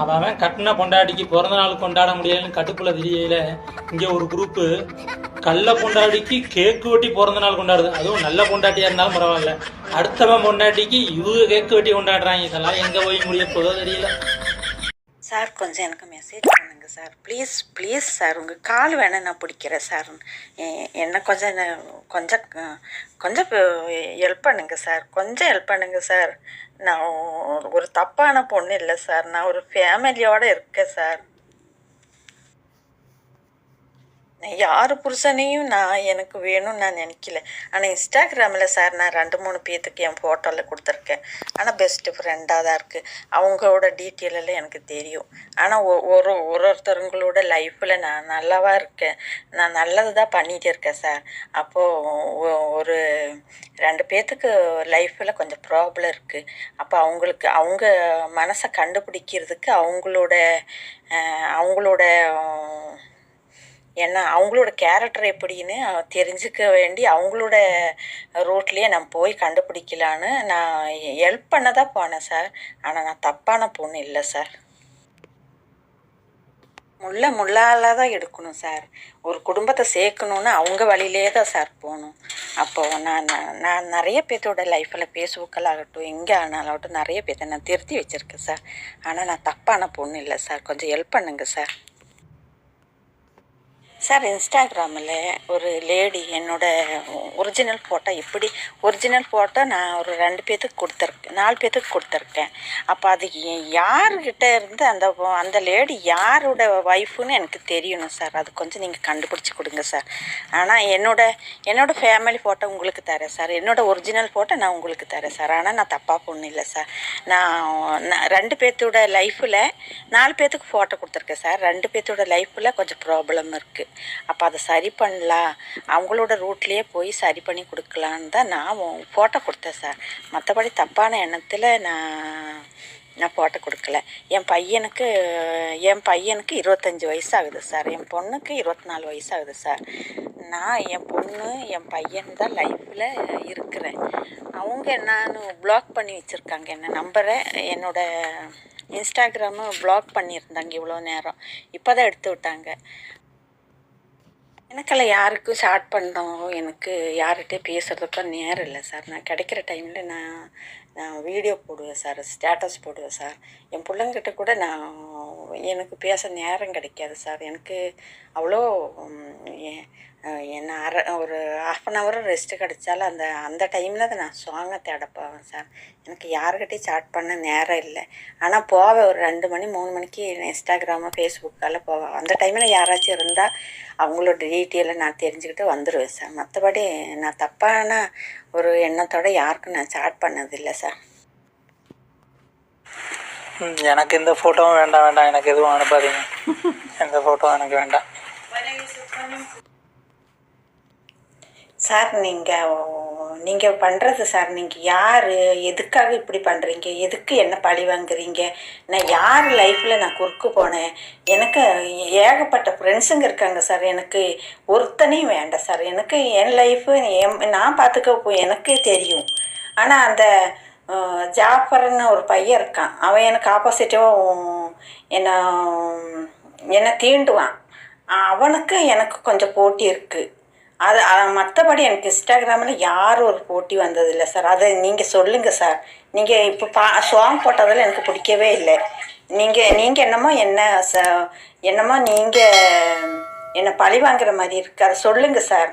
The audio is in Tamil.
அவன் அவன் கட்டின பொண்டாட்டிக்கு பிறந்த நாள் கொண்டாட முடியலன்னு கட்டுக்குள்ள தெரியல இங்க ஒரு குரூப்பு கள்ள பொண்டாட்டிக்கு கேக்கு வெட்டி பிறந்த நாள் கொண்டாடுது. அதுவும் நல்ல பொண்டாட்டியா இருந்தாலும் பரவாயில்ல. அடுத்தவன் பொண்டாட்டிக்கு இவங்க கேக்கு வெட்டி கொண்டாடுறாங்க. இதெல்லாம் எங்க போய் முடிய போதோ தெரியல. சார் கொஞ்சம் எனக்கு மெசேஜ் பண்ணுங்க சார். ப்ளீஸ் ப்ளீஸ் சார் உங்கள் கால் வேணால் நான் பிடிக்கிறேன் சார். என்ன கொஞ்சம் கொஞ்சம் கொஞ்சம் ஹெல்ப் பண்ணுங்கள் சார். கொஞ்சம் ஹெல்ப் பண்ணுங்கள் சார். நான் ஒரு- ஒரு தப்பான பொண்ணு இல்லை சார். நான் ஒரு ஃபேமிலியோடு இருக்கேன் சார் நான் யார் புருஷனையும் நான் எனக்கு வேணும்னு நான் நினைக்கல. ஆனால் இன்ஸ்டாகிராமில் சார் நான் ரெண்டு மூணு பேர்த்துக்கு என் ஃபோட்டோவில் கொடுத்துருக்கேன். ஆனால் பெஸ்ட்டு ஃப்ரெண்டாக தான் இருக்குது அவங்களோட டீட்டெயில் எல்லாம் எனக்கு தெரியும். ஆனால் ஒரு ஒரு ஒருத்தருங்களோட லைஃப்பில் நான் நல்லாவாக இருக்கேன். நான் நல்லது தான் பண்ணிகிட்டு இருக்கேன் சார். அப்போது ஒரு ரெண்டு பேர்த்துக்கு லைஃப்பில் கொஞ்சம் ப்ராப்ளம் இருக்குது அப்போ அவங்களுக்கு அவங்க மனசை கண்டுபிடிக்கிறதுக்கு அவங்களோட அவங்களோட ஏன்னா அவங்களோட கேரக்டர் எப்படின்னு தெரிஞ்சுக்க வேண்டி அவங்களோட ரூட்லேயே நான் போய் கண்டுபிடிக்கலான்னு நான் ஹெல்ப் பண்ண தான் போனேன் சார் ஆனால் நான் தப்பான பொண்ணு இல்லை சார் முல்லை முள்ளால தான் எடுக்கணும் சார் ஒரு குடும்பத்தை சேர்க்கணுன்னு அவங்க வழியிலே தான் சார் போகணும். அப்போது நான் நான் நிறைய பேர்த்தோட லைஃப்பில் ஃபேஸ்புக்கில் ஆகட்டும் எங்கே ஆனாலும் நிறைய பேர்த்த நான் திருத்தி வச்சுருக்கேன் சார் ஆனால் நான் தப்பான பொண்ணு இல்லை சார் கொஞ்சம் ஹெல்ப் பண்ணுங்கள் சார் சார் இன்ஸ்டாகிராமில் ஒரு லேடி என்னோட ஒரிஜினல் ஃபோட்டோ எப்படி ஒரிஜினல் ஃபோட்டோ நான் ஒரு ரெண்டு பேர்த்துக்கு கொடுத்துருக்கேன் நாலு பேர்த்துக்கு கொடுத்துருக்கேன். அப்போ அது யார்கிட்ட இருந்து அந்த அந்த லேடி யாரோட ஒய்ஃபுன்னு எனக்கு தெரியணும் சார். அது கொஞ்சம் நீங்கள் கண்டுபிடிச்சி கொடுங்க சார். ஆனால் என்னோட என்னோட ஃபேமிலி ஃபோட்டோ உங்களுக்கு தரேன் சார். என்னோடய ஒரிஜினல் ஃபோட்டோ நான் உங்களுக்கு தரேன் சார். ஆனால் நான் தப்பாக பொண்ணு இல்லை சார். நான் நான் ரெண்டு பேர்த்தோட லைஃப்பில் நாலு பேர்த்துக்கு ஃபோட்டோ கொடுத்துருக்கேன் சார். ரெண்டு பேர்த்தோட லைஃப்பில் கொஞ்சம் ப்ராப்ளம் இருக்குது அப்போ அதை சரி பண்ணலாம். அவங்களோட ரூட்லேயே போய் சரி பண்ணி கொடுக்கலான்னு தான் நான் ஃபோட்டோ கொடுத்தேன் சார் மற்றபடி தப்பான எண்ணத்தில் நான் நான் ஃபோட்டோ கொடுக்கல. என் பையனுக்கு என் பையனுக்கு இருபத்தஞ்சி வயசு ஆகுது சார் என் பொண்ணுக்கு இருபத்தி நாலு வயசு ஆகுது சார் நான் என் பொண்ணு என் பையன் தான் லைஃப்பில் இருக்கிறேன். அவங்க நான் பிளாக் பண்ணி வச்சுருக்காங்க. என்ன நம்பரை என்னோட இன்ஸ்டாகிராமு பிளாக் பண்ணியிருந்தாங்க இவ்வளோ நேரம். இப்போ தான் எடுத்து விட்டாங்க. எனக்கெல்லாம் யாருக்கும் ஷார்ட் பண்ணோம் எனக்கு யார்கிட்ட பேசுகிறதுக்கும் நேரம் இல்லை சார் நான் கிடைக்கிற டைமில் நான் நான் வீடியோ போடுவேன் சார் ஸ்டேட்டஸ் போடுவேன் சார் என் பிள்ளைங்கிட்ட கூட நான் எனக்கு பேச நேரம் கிடைக்காது சார். எனக்கு அவ்வளோ என்ன அரை ஒரு ஹாஃப் அன் ஹவர் ரெஸ்ட்டு கிடைச்சாலும் அந்த அந்த டைமில் அதை நான் சாங்கை தேட போவேன் சார். எனக்கு யாருக்கிட்டையும் சாட் பண்ண நேரம் இல்லை. ஆனால் போவேன் ஒரு ரெண்டு மணி மூணு மணிக்கு இன்ஸ்டாகிராமு ஃபேஸ்புக்கால் போவேன். அந்த டைமில் யாராச்சும் இருந்தால் அவங்களோட டீட்டெயிலை நான் தெரிஞ்சுக்கிட்டு வந்துடுவேன் சார். மற்றபடி நான் தப்பான ஒரு எண்ணத்தோடு யாருக்கும் நான் சாட் பண்ணதில்லை சார். எனக்கு இந்த ஃபோட்டோவும் வேண்டாம் வேண்டாம். எனக்கு எதுவும் அனுப்பாதீங்க. எந்த ஃபோட்டோவும் எனக்கு வேண்டாம். சார் நீங்கள் நீங்கள் பண்ணுறது சார் நீங்கள் யார்? எதுக்காக இப்படி பண்ணுறீங்க எதுக்கு என்ன பழி வாங்குறீங்க? நான் யார் லைஃப்பில் நான் குறுக்கு போனேன்? எனக்கு ஏகப்பட்ட ஃப்ரெண்ட்ஸுங்க இருக்காங்க சார் எனக்கு ஒருத்தனையும் வேண்டாம் சார் எனக்கு என் லைஃபு என் நான் பார்த்துக்க எனக்கே தெரியும். ஆனால் அந்த ஜாஃபர்னு ஒரு பையன் இருக்கான். அவன் எனக்கு ஆப்போசிட்டிவாக என்னை என்னை தீண்டுவான். அவனுக்கு எனக்கு கொஞ்சம் போட்டி இருக்குது அது மற்றபடி எனக்கு இன்ஸ்டாகிராமில் யாரும் ஒரு போட்டி வந்ததில்லை சார் அதை நீங்கள் சொல்லுங்கள் சார் நீங்கள் இப்போ பா சாங் போட்டதில் எனக்கு பிடிக்கவே இல்லை. நீங்கள் நீங்கள் என்னமோ என்ன ச என்னமோ நீங்கள் என்னை பழி வாங்குற மாதிரி இருக்குது அதை சொல்லுங்கள் சார்